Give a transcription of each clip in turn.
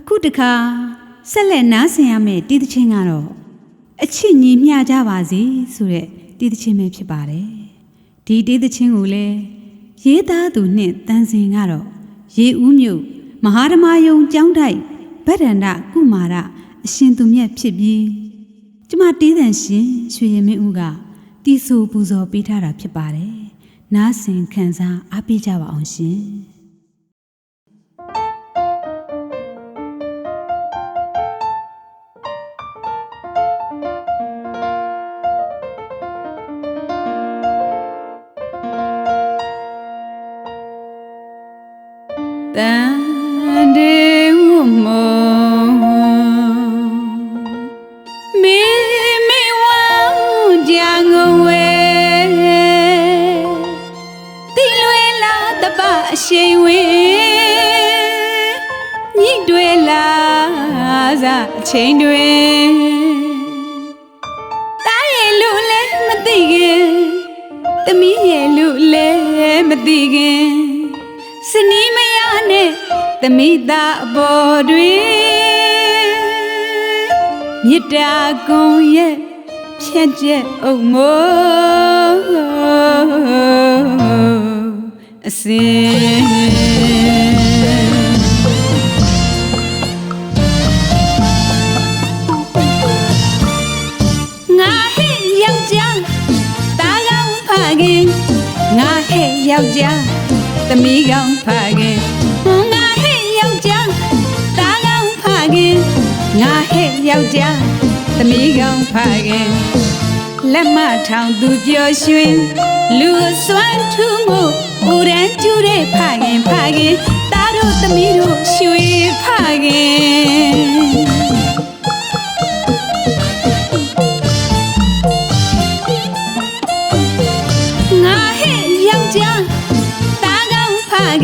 အခုတခါဆက်လက်နားဆင်ရမယ့်တီးသချင်းကတော့အချစ်ညီမျှကြပါစေဆိုတဲ့တီးသချင်းပဲဖြစ်ပါတယ်ဒီတီးသချင်းကိုလည်းရေးသားသူနှင့်တန်စင်ကတော့ရေဦးမြို့မဟာဓမ္မယုံကျောင်းတိုက်ဗဒ္ဒန္တကုမာရအရှင်သူမြတ်ဖြစ်ပြီးကျမတေးသန်ရှင်ရွှေရင်မင်းဦးကတီးဆိုပူဇော်ပေးထားတာဖြစ်ပါတယ်နားဆင်ခံစားအားပေးကြပါအောင်ရှင် တန်တေဝမောမေမေဝံကြံငဝဲတိလွေလာတပအရှိန်ဝေညိတွေလာစအချိန်တွေတားရဲ့လူလည်းမသိခင်သမီးရဲ့လူလည်းမသိခင် စနီးမရနဲ့သမိသားအပေါ်တွင်မြစ်တာကုံရဲ့ဖြတ်ချက်အုံမိုးအစင်ငါဟဲ့ယောက်ျား သမီးကောင်းဖခင်ငါဟဲ့ယောက်ျားတားကောင်းဖခင်ငါဟဲ့ယောက်ျားသမီးကောင်းဖခင်လက်မထောင်သူပျော်ရွှင်လူအစွမ်းထူးမှုဦးရန်ကျူတဲ့ဖခင်ဖခင်တားတို့သမီးတို့ရွှေဖခင်ငါဟဲ့ယောက်ျားတာကောင်းဖ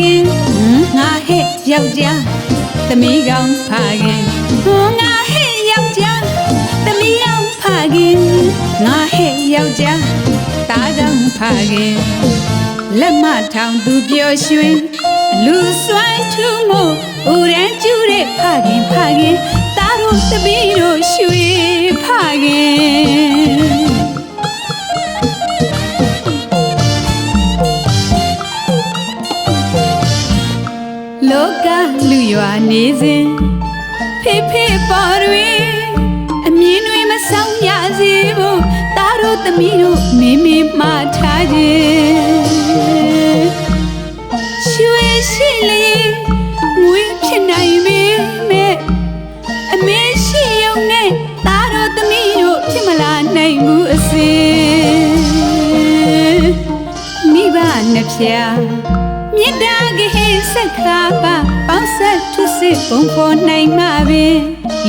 ခင်ငါဟဲ့ယောက်ျားသမီးကောင်းဖခင်ငါဟဲ့ယောက်ျားသမီးကောင်းဖခင်ငါဟဲ့ယောက်ျားတာကောင်းဖခင်လက်မထောင်သူပျော်ရွှင်လူစွမ်းထူးမှုဦးရန်ကျူတဲ့ဖခင်ဖခင်တာတို့သမီးတို့ရွှေဖခင် ရွာနေစဉ်ဖေဖေပေါ်တွင်အမြင်တွေမဆောင်ရစေဖို့တားတို့သမီးတို့မိမိမှားထားခြင်းရွှေရှိလေငွေဖြစ်နိုင်ပေမဲ့အမေရှိုံနဲ့တားတို့သမီးတို့ဖြစ်မလာနိုင်ဘူးအစေမိဘနှစ်ဖြာ မြစ်တာကဟေးဆက်ခါပါပေါင်းဆက်ထုစစ်ပုံပေါ်နိုင်မှာပင်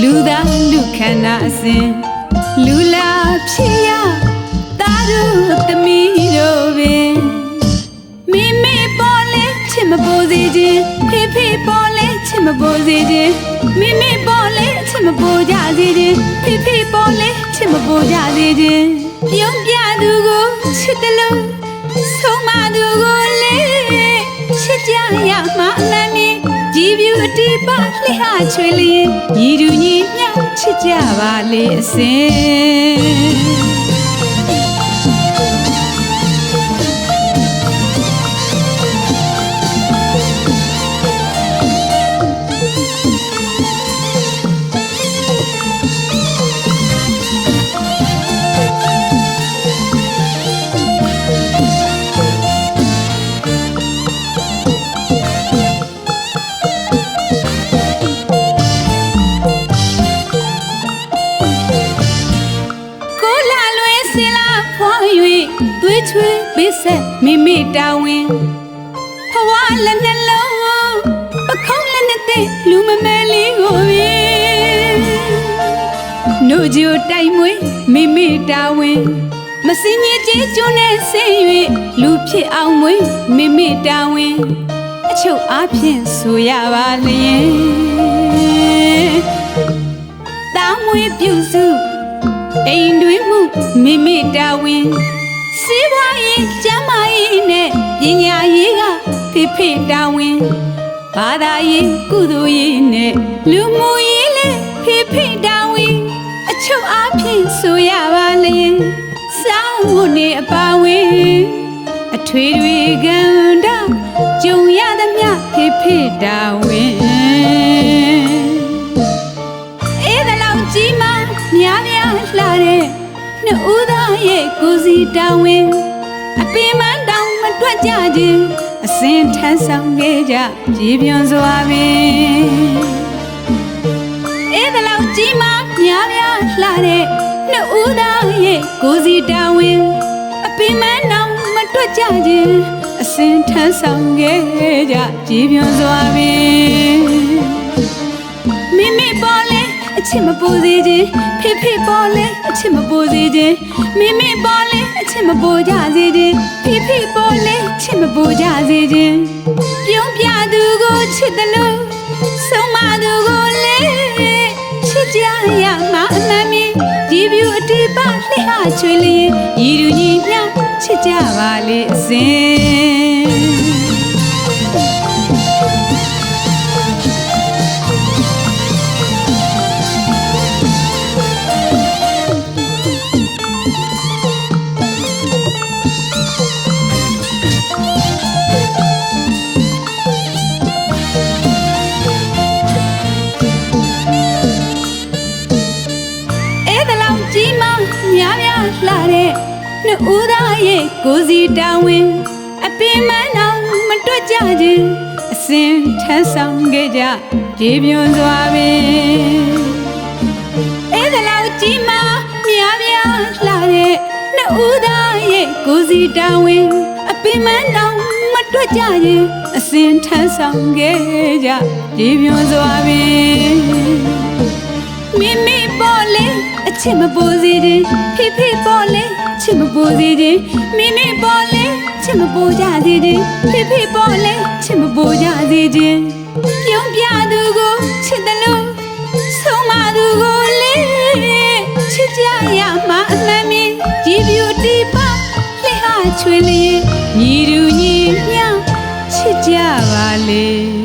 လူသားလူခန္ဓာအစဉ်လူလာဖြစ်ရတာတို့သမီးတို့ပင်မိမိပေါ်လဲချစ်မပေါ်စေခြင်းဖေဖေပေါ်လဲချစ်မပေါ်စေခြင်းမိမိပေါ်လဲချစ်မပေါ်ကြစေခြင်းဖေဖေပေါ်လဲချစ်မပေါ်ကြစေခြင်းပြုံးပြသူကိုချစ်တယ်လို့ဆုံးမသူကိုလေချစ် ကြရမှာအမှန်မြင်ကြည်ပြူအတီးပါလှအားချွေလျင်ညီတူညီမျှချစ်ကြပါလေအစဉ် သွေးချွေးပေးဆက်မိမိတာဝန်ဘဝလည်းနှလုံးပခုံးလည်းနဲ့တဲ့လူမမဲလေးကိုပြီနှုတ်ကြိုတိုက်မွေးမိမိတာဝန်မစင်ကြီးကြီးကျွန်းနဲ့ဆင်း၍လူဖြစ်အောင်မွေးမိမိတာဝန်အချုပ်အားဖြင့်ဆိုရပါလျင်တာမွေးပြုစုအိမ်တွင်မှုမိမိတာဝန် စီးပွားရေးကျမ်းမာရေးနဲ့ပညာရေးကဖိဖိတာဝန်ဘာသာရေးကုသိုလ်ရေးနဲ့လူမှုရေးလဲဖိဖိတောင်းဝင်အချုပ်အားဖြင့်ဆိုရပါလေစောင်းဝတ်နေအပါဝင်အထွေတွေကံတာကြုံရသမျှဖိဖိတောင်းဝင်အေးတလောက်ကြီးမှများများလှတဲ့နှစ်ဦးသား ရဲ့ကိုယ်စီတောင်းဝင်အပင်မတောင်မတွက်ကြခြင်းအစင်ထမ်းဆောင်ခဲ့ကြကြည်ပြွန်စွာပင်အေးတလောက်ကြီးမှများများလှတဲ့နှစ်ဦးသားရဲ့ကိုယ်စီတောင်းဝင်အပင်မတောင်မတွက်ကြခြင်းအစင်ထမ်းဆောင်ခဲ့ကြကြည်ပြွန်စွာပင်မိမိပေါ်လဲ အချစ်မပူစေခြင်းဖေဖေပေါ်လဲအချစ်မပူစေခြင်းမိမိပေါ်လဲအချစ်မပူကြစေခြင်းဖေဖေပေါ်လဲချစ်မပူကြစေခြင်းပြုံးပြသူကိုချစ်တယ်လို့ဆုံးမသူကိုလဲချစ်ကြရမှာအမှန်မင်းဒီပြူအတီးပါလှဟာချွေလျင်ဤလူညီမျှချစ်ကြပါလေအစဉ် တဲ့နှစ်ဦးသားရဲ့ကိုယ်စီတောင်းဝင်အပင်မနောင်မတွက်ကြခြင်းအစင်ထမ်းဆောင်ခဲ့ကြကြေပြွန်စွာပင်အဲ့ဒါလောက်ကြီးမှများများလှတဲ့နှစ်ဦးသားရဲ့ကိုယ်စီတောင်းဝင်အပင်မနောင်မတွက်ကြခြင်းအစင်ထမ်းဆောင်ခဲ့ကြကြေပြွန်စွာပင် မိမိပေါ်လေအချစ်မပူစေခြင်းဖိဖိပေါ်လေချစ်မပူစေခြင်းမိမိပေါ်လေချစ်မပူကြစေခြင်းဖိဖိပေါ်လေချစ်မပူကြစေခြင်းပြုံးပြသူကိုချစ်တယ်လို့ဆုံးမသူကိုလေချစ်ကြရမှာအမှန်မင်းကြည်ပြူတီပါလှဟာချွေလျင်ညီတူညီမျှချစ်ကြပါလေ